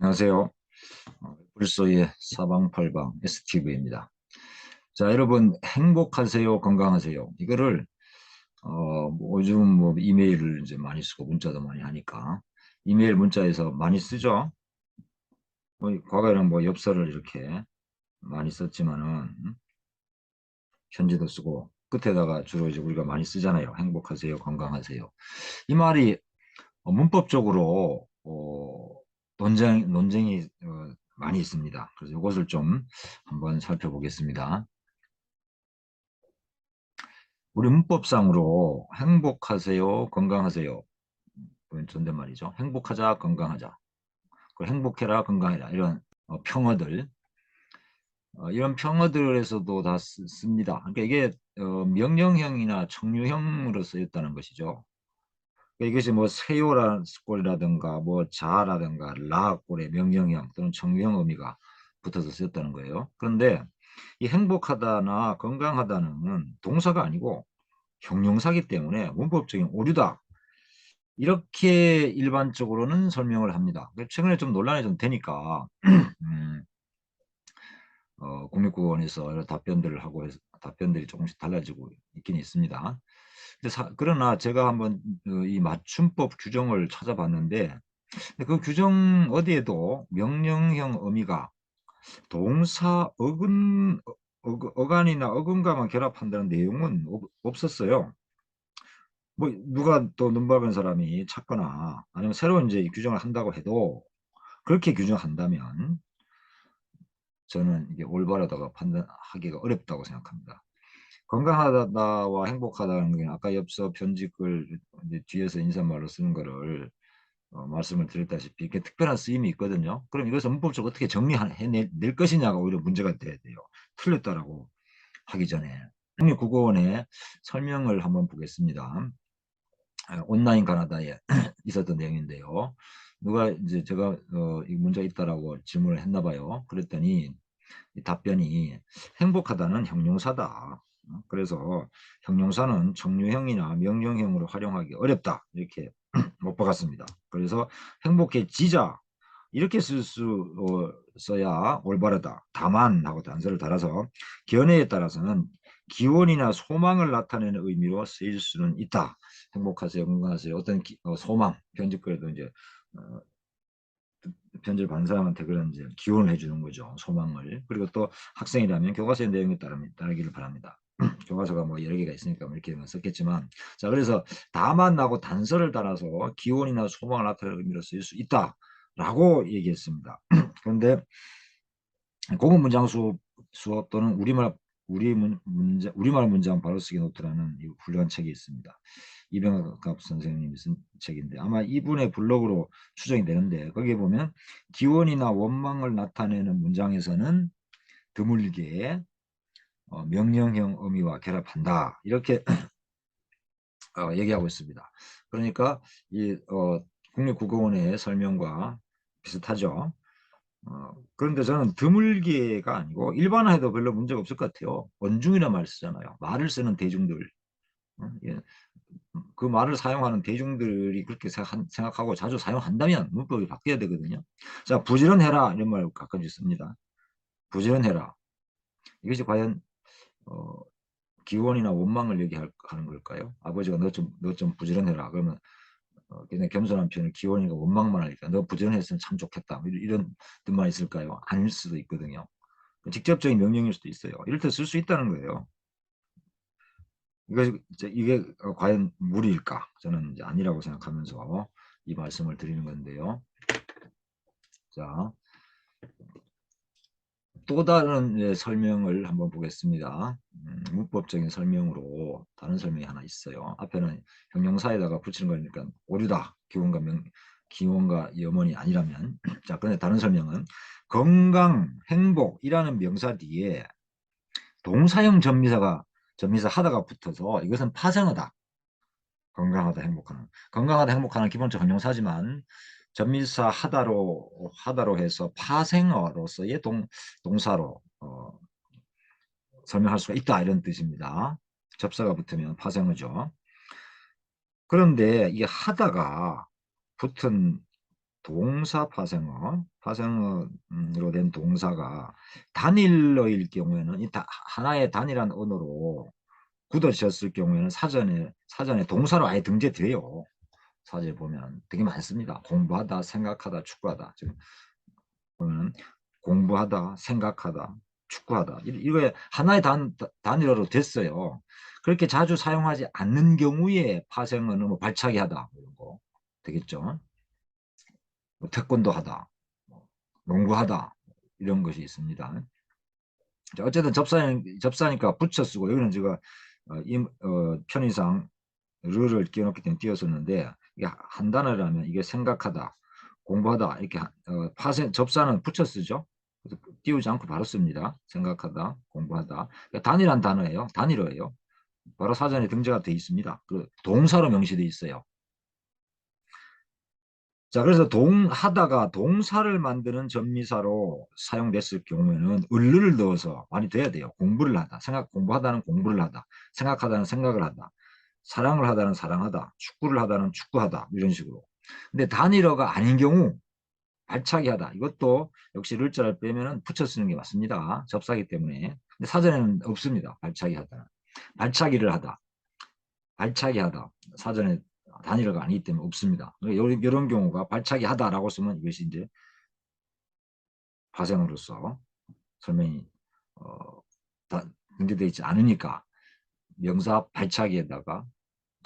안녕하세요. 불소의 사방팔방 STV입니다. 자, 여러분 행복하세요, 건강하세요. 이거를 어, 뭐 요즘 뭐 이메일을 이제 많이 쓰고 문자도 많이 하니까 이메일 문자에서 많이 쓰죠. 뭐 과거에는 뭐 엽서를 이렇게 많이 썼지만은 편지도 쓰고 끝에다가 주로 이제 우리가 많이 쓰잖아요. 행복하세요, 건강하세요. 이 말이 문법적으로 어, 논쟁, 논쟁이 어, 많이 있습니다. 그래서 이것을 좀 한번 살펴보겠습니다. 우리 문법상으로 행복하세요, 건강하세요. 존댓말이죠. 행복하자, 건강하자. 행복해라, 건강해라. 이런 어, 평어들. 어, 이런 평어들에서도 다 쓰, 씁니다. 그러니까 이게 어, 명령형이나 청유형으로 쓰였다는 것이죠. 이것이 뭐 세요라는 꼴이라든가 뭐 자라든가 라꼴의 명령형 또는 청유형 의미가 붙어서 쓰였다는 거예요. 그런데 이 행복하다나 건강하다는 동사가 아니고 형용사기 때문에 문법적인 오류다. 이렇게 일반적으로는 설명을 합니다. 최근에 좀 논란이 좀 되니까 음, 어, 국립국원에서 여러 답변들을 하고 해서 답변들이 조금씩 달라지고 있긴 있습니다. 사, 그러나 제가 한번 어, 이 맞춤법 규정을 찾아봤는데 그 규정 어디에도 명령형 의미가 동사 어근 어, 간이나 어근과만 결합한다는 내용은 없었어요. 뭐 누가 또 눈박은 사람이 찾거나 아니면 새로운 이제 규정을 한다고 해도 그렇게 규정한다면 저는 이게 올바르다고 판단하기가 어렵다고 생각합니다. 건강하다와 행복하다는 게 아까 옆서 편집글 뒤에서 인사말로 쓰는 거를 어, 말씀을 드렸다시피 이렇게 특별한 쓰임이 있거든요. 그럼 이것을 문법적으로 어떻게 정리해낼 것이냐가 오히려 문제가 돼야 돼요. 틀렸다라고 하기 전에. 국립국어원의 설명을 한번 보겠습니다. 아, 온라인 가나다에 있었던 내용인데요. 누가 이제 제가 어, 이 문제가 있다라고 질문을 했나 봐요. 그랬더니 답변이 행복하다는 형용사다. 어, 그래서 형용사는 정류형이나 명령형으로 활용하기 어렵다 이렇게 못 박았습니다. 그래서 행복해지자 이렇게 쓸수 어, 써야 올바르다. 다만 하고 단서를 달아서 견해에 따라서는 기원이나 소망을 나타내는 의미로 쓰일 수는 있다. 행복하세요, 건강하세요. 어떤 기, 어, 소망, 편집글에도 이제 어, 편지를 받는 사람한테 그런 이제 기원을 해주는 거죠. 소망을. 그리고 또 학생이라면 교과서의 내용에 따르기를 바랍니다. 교과서가 뭐 여러 개가 있으니까 뭐 이렇게 썼겠지만 자 그래서 다만나고 단서를 달아서 기원이나 소망을 나타내는 의미로 쓰일 수 있다 라고 얘기했습니다 그런데 고급 문장 수업, 수업 또는 우리말 우리 문, 문제, 우리말 문장 바로 쓰기 노트라는 훌륭한 책이 있습니다. 이병갑 선생님이 쓴 책인데 아마 이분의 블로그로 추정이 되는데 거기에 보면 기원이나 원망을 나타내는 문장에서는 드물게 어, 명령형 의미와 결합한다 이렇게 어, 얘기하고 있습니다. 그러니까 이 어, 국립국어원의 설명과 비슷하죠. 어, 그런데 저는 드물게가 아니고 일반화해도 별로 문제가 없을 것 같아요. 원중이라 말 쓰잖아요. 말을 쓰는 대중들. 어, 예. 그 말을 사용하는 대중들이 그렇게 생각, 하고 자주 사용한다면 문법이 바뀌어야 되거든요. 자, 부지런해라 이런 말 가끔씩 씁니다. 부지런해라. 이것이 과연 어, 기원이나 원망을 얘기하는 걸까요? 아버지가 너 좀 너 좀 부지런해라. 그러면 어, 그냥 겸손한 표현을 기원이가 원망만 하니까 너 부지런했으면 참 좋겠다. 뭐 이런 뜻만 있을까요? 아닐 수도 있거든요. 직접적인 명령일 수도 있어요. 때쓸수 있다는 거예요. 이게, 이게 과연 무리일까? 저는 이제 아니라고 생각하면서 이 말씀을 드리는 건데요. 자, 또 다른 설명을 한번 보겠습니다. 음, 문법적인 설명으로 다른 설명이 하나 있어요. 앞에는 형용사에다가 붙이는 거니까 오류다. 기원과 명, 기원과 염원이 아니라면. 자, 그런데 다른 설명은 건강, 행복이라는 명사 뒤에 동사형 전미사가 전미사 하다가 붙어서 이것은 파생어다. 건강하다, 행복하는. 건강하다, 행복하는 기본적 형용사지만 전미사 하다로 하다로 해서 파생어로서의 동, 동사로 어, 설명할 수가 있다 이런 뜻입니다. 접사가 붙으면 파생어죠. 그런데 이 하다가 붙은 동사 파생어, 파생어로 된 동사가 단일어일 경우에는 하나의 단일한 언어로 굳어졌을 경우에는 사전에 사전에 동사로 아예 등재돼요. 사전에 보면 되게 많습니다. 공부하다, 생각하다, 축구하다. 지금 보면 공부하다, 생각하다, 축구하다. 이- 이거에 하나의 단, 단일어로 됐어요. 그렇게 자주 사용하지 않는 경우에 파생어는 뭐 발차기 하다 이런 거 되겠죠. 뭐 태권도 하다, 뭐 농구하다 이런 것이 있습니다. 자, 어쨌든 접사, 접사니까 붙여 쓰고 여기는 제가 어, 임, 어, 편의상 르를 끼워넣기 때문에 띄었었는데 이게 한 단어라면 이게 생각하다, 공부하다 이렇게 하- 어, 파생 접사는 붙여 쓰죠. 띄우지 않고 바로 씁니다. 생각하다, 공부하다. 그러니까 단일한 단어예요. 단일어예요. 바로 사전에 등재가 돼 있습니다. 그 동사로 명시돼 있어요. 자, 그래서 동 하다가 동사를 만드는 전미사로 사용됐을 경우에는 을를 넣어서 많이 돼야 돼요. 공부를 하다. 생각 공부하다는 공부를 하다. 생각하다는 생각을 하다. 사랑을 하다는 사랑하다. 축구를 하다는 축구하다. 이런 식으로. 근데 단일어가 아닌 경우 발차기 하다. 이것도 역시 를자를 빼면은 붙여 쓰는 게 맞습니다. 접사기 때문에. 근데 사전에는 없습니다. 발차기 하다. 발차기를 하다. 발차기 하다. 사전에 단일어가 아니기 때문에 없습니다. 이런, 이런 경우가 발차기 하다라고 쓰면 이것이 이제 파생으로서 설명이 어, 다 등재되어 있지 않으니까 명사 발차기에다가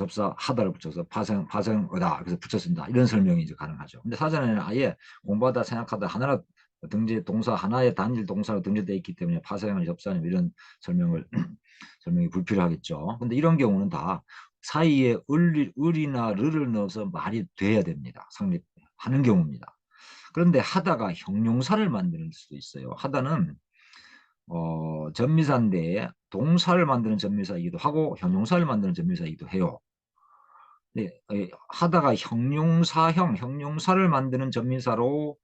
접사 하다를 붙여서 파생 파생어다 그래서 붙였습니다. 이런 설명이 이제 가능하죠. 근데 사전에는 아예 공부하다 생각하다 하나로 등재 동사 하나의 단일 동사로 등재되어 있기 때문에 파생을 접사님 이런 설명을 설명이 불필요하겠죠. 근데 이런 경우는 다 사이에 을, 을이나 르를 넣어서 말이 돼야 됩니다. 성립하는 경우입니다. 그런데 하다가 형용사를 만드는 수도 있어요. 하다는 어, 전미사인데 동사를 만드는 전미사이기도 하고 형용사를 만드는 전미사이기도 해요. 네, 하다가 형용사형, 형용사를 만드는 전미사로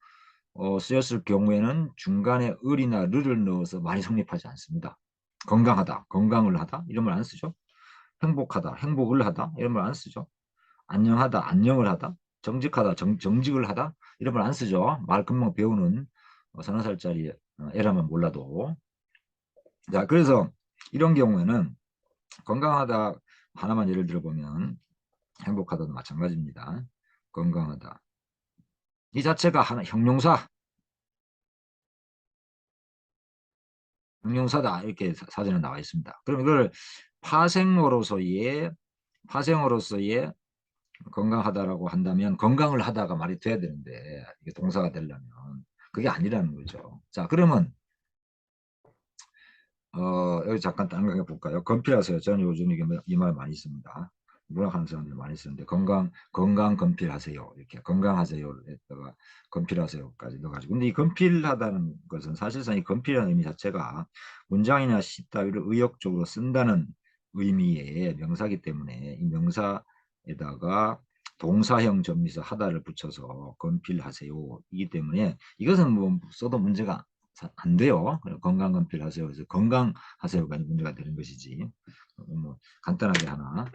어, 쓰였을 경우에는 중간에 을이나 르를 넣어서 말이 성립하지 않습니다. 건강하다, 건강을 하다 이런 말 안 쓰죠. 행복하다, 행복을 하다 이런 말 안 쓰죠. 안녕하다, 안녕을 하다, 정직하다, 정, 정직을 하다 이런 말 안 쓰죠. 말 금방 배우는 어, 서너 살짜리 어, 애라면 몰라도 자 그래서 이런 경우에는 건강하다 하나만 예를 들어보면 행복하다도 마찬가지입니다. 건강하다 이 자체가 하나 형용사 형용사다 이렇게 사전에 나와 있습니다. 그럼 이걸 파생어로서의 파생어로서의 건강하다라고 한다면 건강을 하다가 말이 돼야 되는데 이게 동사가 되려면 그게 아니라는 거죠. 자 그러면 어 여기 잠깐 딴거 해볼까요? 건필하세요. 저는 요즘 이게 이 말 많이 씁니다. 문학하는 사람들 많이 쓰는데 건강 건강 건필하세요 이렇게 건강하세요 했다가 건필하세요까지 넣어가지고 근데 이 건필하다는 것은 사실상 이 건필이라는 의미 자체가 문장이나 시 따위를 의역적으로 쓴다는 의미의 명사기 때문에 이 명사에다가 동사형 접미사 하다를 붙여서 건필하세요 이기 때문에 이것은 뭐 써도 문제가 안 돼요. 건강 건필하세요. 그래서 건강하세요가 문제가 되는 것이지. 뭐 간단하게 하나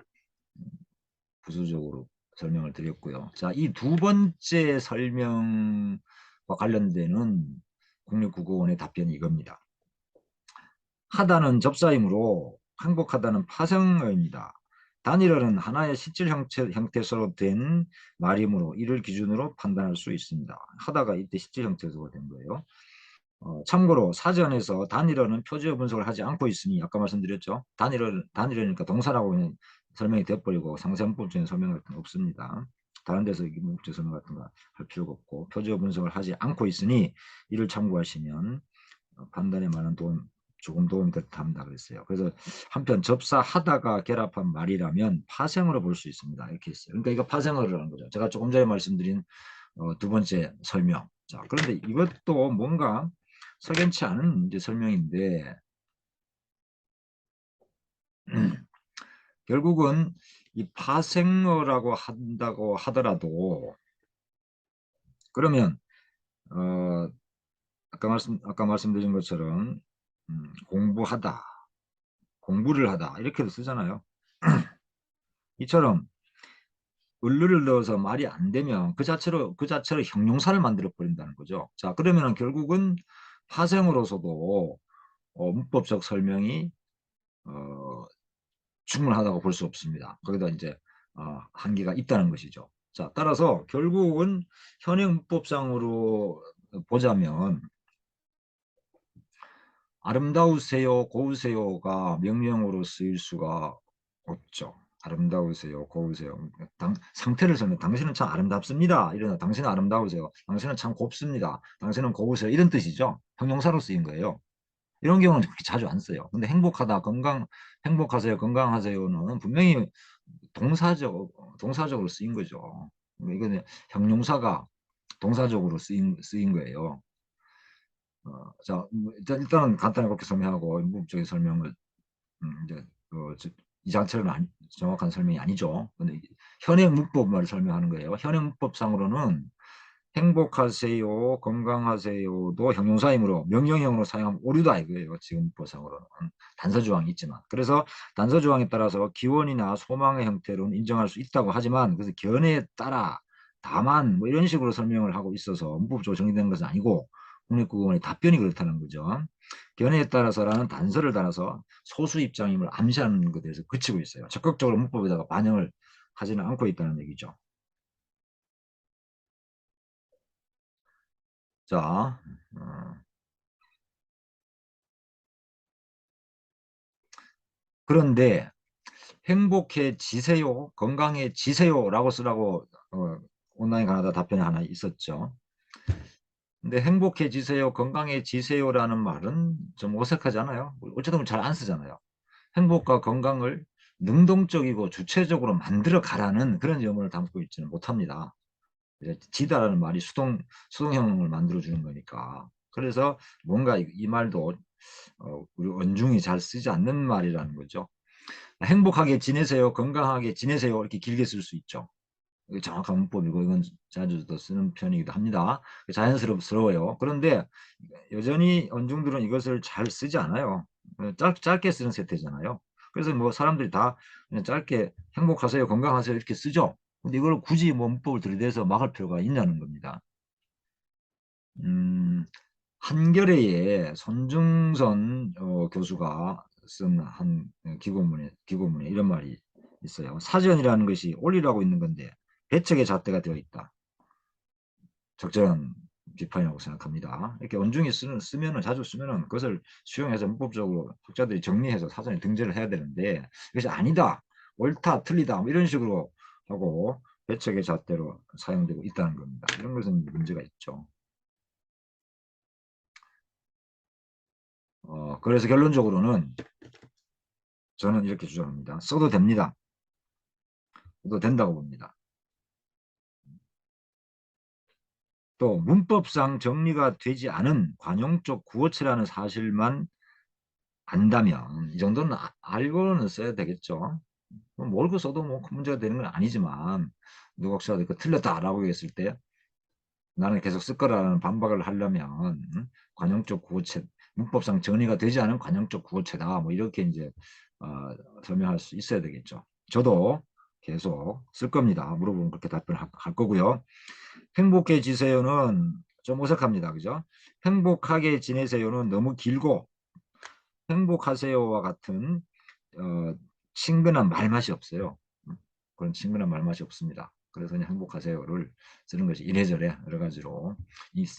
부수적으로 설명을 드렸고요. 자, 이 두 번째 설명과 관련되는 국립국어원의 답변이 이겁니다. 하다는 접사이므로 행복하다는 파생어입니다. 단일어는 하나의 실질 형태, 형태서로 된 말이므로 이를 기준으로 판단할 수 있습니다. 하다가 이때 실질 형태서가 된 거예요. 어, 참고로 사전에서 단일어는 표지어 분석을 하지 않고 있으니 아까 말씀드렸죠. 단일어, 단일어니까 동사라고 설명이 되어버리고 상세문법적인 설명 같은 거 없습니다. 다른 데서 문법적 설명 같은 거 할 필요가 없고 표지어 분석을 하지 않고 있으니 이를 참고하시면 어, 판단에 많은 도움 조금 도움이 됐답니다 그랬어요. 그래서 한편 접사하다가 결합한 말이라면 파생어로 볼 수 있습니다. 이렇게 했어요. 그러니까 이거 파생어라는 거죠. 제가 조금 전에 말씀드린 어, 두 번째 설명. 자, 그런데 이것도 뭔가 석연치 않은 이제 설명인데 결국은 이 파생어라고 한다고 하더라도 그러면 어 아까 말씀 아까 말씀드린 것처럼 음, 공부하다 공부를 하다 이렇게도 쓰잖아요. 이처럼 을르를 넣어서 말이 안 되면 그 자체로 그 자체로 형용사를 만들어 버린다는 거죠. 자 그러면은 결국은 파생으로서도 어, 문법적 설명이 어, 충분하다고 볼 수 없습니다. 거기다 이제 어, 한계가 있다는 것이죠. 자 따라서 결국은 현행 문법상으로 보자면 아름다우세요, 고우세요가 명령어로 쓰일 수가 없죠. 아름다우세요, 고우세요. 당, 상태를 설명, 당신은 참 아름답습니다. 이런, 당신은 아름다우세요. 당신은 참 곱습니다. 당신은 고우세요. 이런 뜻이죠. 형용사로 쓰인 거예요. 이런 경우는 그렇게 자주 안 써요. 근데 행복하다, 건강, 행복하세요, 건강하세요는 분명히 동사적, 동사적으로 쓰인 거죠. 이거는 형용사가 동사적으로 쓰인, 쓰인 거예요. 어, 자, 뭐 일단, 일단은 간단히 그렇게 설명하고, 문법적인 설명을, 음, 이제, 어, 저, 이 자체는 아니, 정확한 설명이 아니죠. 근데 현행 문법만 설명하는 거예요. 현행 문법상으로는 행복하세요, 건강하세요도 형용사이므로 명령형으로 사용하면 오류다 이거예요. 지금 문법상으로는. 단서조항이 있지만. 그래서 단서조항에 따라서 기원이나 소망의 형태로는 인정할 수 있다고 하지만 그래서 견해에 따라 다만 뭐 이런 식으로 설명을 하고 있어서 문법적으로 정리된 것은 아니고 국립국어원의 답변이 그렇다는 거죠. 견해에 따라서라는 단서를 달아서 소수 입장임을 암시하는 것에 대해서 그치고 있어요. 적극적으로 문법에다가 반영을 하지는 않고 있다는 얘기죠. 자, 어. 그런데 행복해지세요, 건강해지세요라고 쓰라고 어, 온라인 강의다 답변이 하나 있었죠. 근데 행복해지세요, 건강해지세요라는 말은 좀 어색하잖아요. 어쨌든 잘 안 쓰잖아요. 행복과 건강을 능동적이고 주체적으로 만들어 가라는 그런 의문을 담고 있지는 못합니다. 지다라는 말이 수동, 수동형을 만들어 주는 거니까. 그래서 뭔가 이, 이 말도 어, 우리 원중이 잘 쓰지 않는 말이라는 거죠. 행복하게 지내세요, 건강하게 지내세요 이렇게 길게 쓸 수 있죠. 정확한 문법이고 이건 자주 더 쓰는 편이기도 합니다. 자연스러워요. 그런데 여전히 언중들은 이것을 잘 쓰지 않아요. 짧, 짧게 쓰는 세태잖아요. 그래서 뭐 사람들이 다 그냥 짧게 행복하세요, 건강하세요 이렇게 쓰죠. 근데 이걸 굳이 뭐 문법을 들이대서 막을 필요가 있냐는 겁니다. 음, 한겨레의 손중선 어, 교수가 쓴 한 기고문에, 기고문에 이런 말이 있어요. 사전이라는 것이 올리라고 있는 건데 배척의 잣대가 되어 있다. 적절한 비판이라고 생각합니다. 이렇게 원중이 쓰는, 쓰면은, 자주 쓰면은 그것을 수용해서 문법적으로 학자들이 정리해서 사전에 등재를 해야 되는데 이것이 아니다, 옳다, 틀리다 뭐 이런 식으로 하고 배척의 잣대로 사용되고 있다는 겁니다. 이런 것은 문제가 있죠. 어, 그래서 결론적으로는 저는 이렇게 주장합니다. 써도 됩니다. 써도 된다고 봅니다. 또 문법상 정리가 되지 않은 관용적 구어체라는 사실만 안다면 이 정도는 아, 알고는 써야 되겠죠. 뭐 모르고 써도 뭐 큰 문제가 되는 건 아니지만 누가 혹시라도 그 틀렸다라고 했을 때 나는 계속 쓸 거라는 반박을 하려면 음? 관용적 구어체 문법상 정리가 되지 않은 관용적 구어체다 뭐 이렇게 이제 어, 설명할 수 있어야 되겠죠. 저도 계속 쓸 겁니다. 물어보면 그렇게 답변할 할 거고요. 행복해지세요는 좀 어색합니다. 그죠? 행복하게 지내세요는 너무 길고 행복하세요와 같은 어, 친근한 말맛이 없어요. 음, 그런 친근한 말맛이 없습니다. 그래서 그냥 행복하세요를 쓰는 것이 이래저래 여러 가지로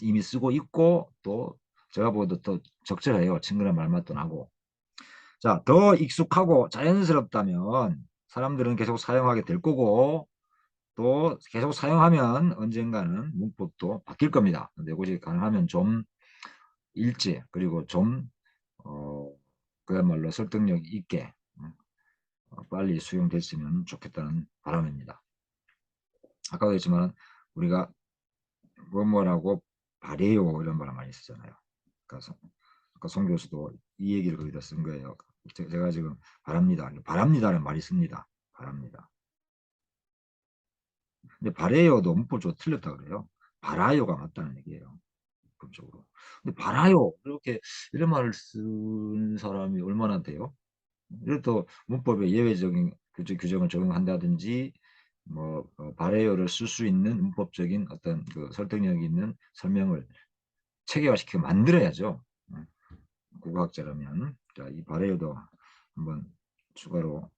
이미 쓰고 있고 또 제가 보고도 더 적절해요. 친근한 말맛도 나고. 자, 더 익숙하고 자연스럽다면 사람들은 계속 사용하게 될 거고 또 계속 사용하면 언젠가는 문법도 바뀔 겁니다. 그것이 가능하면 좀 일찍 그리고 좀 어, 그야말로 설득력 있게 어, 빨리 수용됐으면 좋겠다는 바람입니다. 아까도 했지만 우리가 뭐뭐라고 바래요 이런 말을 많이 쓰잖아요. 그래서 아까 송 교수도 이 얘기를 거기다 쓴 거예요. 제가 지금 바랍니다. 바랍니다는 말이 씁니다. 바랍니다. 근데 바래요도 문법적으로 틀렸다 그래요. 바라요가 맞다는 얘기예요. 문법적으로. 근데 바라요 이렇게 이런 말을 쓴 사람이 얼마나 돼요? 이것도 문법에 예외적인 규정, 규정을 적용한다든지 뭐 어, 발해요를 쓸 수 있는 문법적인 어떤 그 설득력 있는 설명을 체계화시켜 만들어야죠. 어, 국어학자라면 자, 이 발해요도 한번 추가로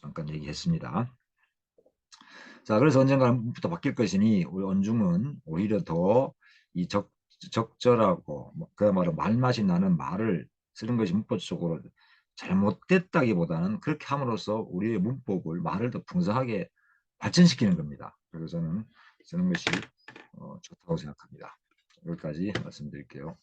잠깐 얘기했습니다. 자, 그래서 언젠가는 문부터 바뀔 것이니 우리 언중은 오히려 더 이 적, 적절하고 뭐 그야말로 말맛이 나는 말을 쓰는 것이 문법적으로 잘못됐다기보다는 그렇게 함으로써 우리의 문법을 말을 더 풍성하게 발전시키는 겁니다. 그래서 저는 쓰는 것이 어, 좋다고 생각합니다. 여기까지 말씀드릴게요.